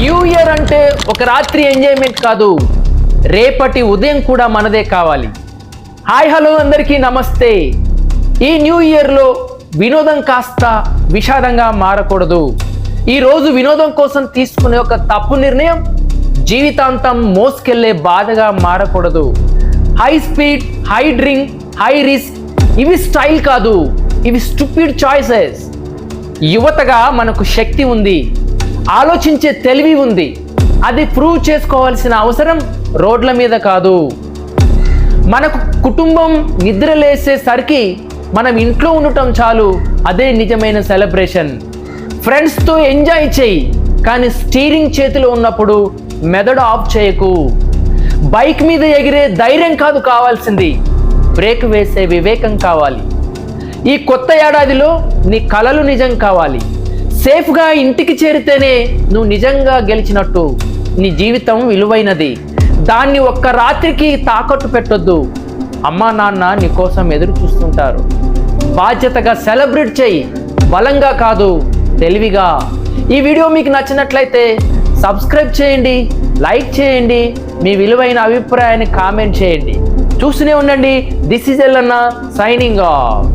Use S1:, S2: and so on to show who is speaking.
S1: New year అంటే ఒక రాత్రి ఎంజాయ్మెంట్ కాదు. రేపటి ఉదయం కూడా మనదే కావాలి. హాయ్ హలో అందరికీ నమస్తే. ఈ న్యూ ఇయర్లో వినోదం కాస్త విషాదంగా మారకూడదు. ఈరోజు వినోదం కోసం తీసుకునే ఒక తప్పు నిర్ణయం జీవితాంతం మోసుకెళ్ళే బాధగా మారకూడదు. High speed high drink high risk ఇవి స్టైల్ కాదు ఇవి స్టూపిడ్ చాయిసెస్. యువతగా మనకు శక్తి ఉంది. ఆలోచించే తెలివి ఉంది. అది ప్రూవ్ చేసుకోవాల్సిన అవసరం రోడ్ల మీద కాదు. మనకు కుటుంబం నిద్రలేసేసరికి మనం ఇంట్లో ఉండటం చాలు. అదే నిజమైన సెలబ్రేషన్. ఫ్రెండ్స్తో ఎంజాయ్ చేయి. కానీ స్టీరింగ్ చేతిలో ఉన్నప్పుడు మెదడు ఆఫ్ చేయకు. బైక్ మీద ఎగిరే ధైర్యం కాదు కావాల్సింది. బ్రేక్ వేసే వివేకం కావాలి. ఈ కొత్త ఏడాదిలో నీ కలలు నిజం కావాలి. సేఫ్గా ఇంటికి చేరితేనే నువ్వు నిజంగా గెలిచినట్టు. నీ జీవితం విలువైనది. దాన్ని ఒక్క రాత్రికి తాకట్టు పెట్టొద్దు. అమ్మా నాన్న నీ కోసం ఎదురు చూస్తుంటారు. బాధ్యతగా సెలబ్రేట్ చేయి. బలంగా కాదు తెలివిగా. ఈ వీడియో మీకు నచ్చినట్లయితే సబ్స్క్రైబ్ చేయండి లైక్ చేయండి మీ విలువైన అభిప్రాయాన్ని కామెంట్ చేయండి. చూస్తూనే ఉండండి. This is L Anna signing off.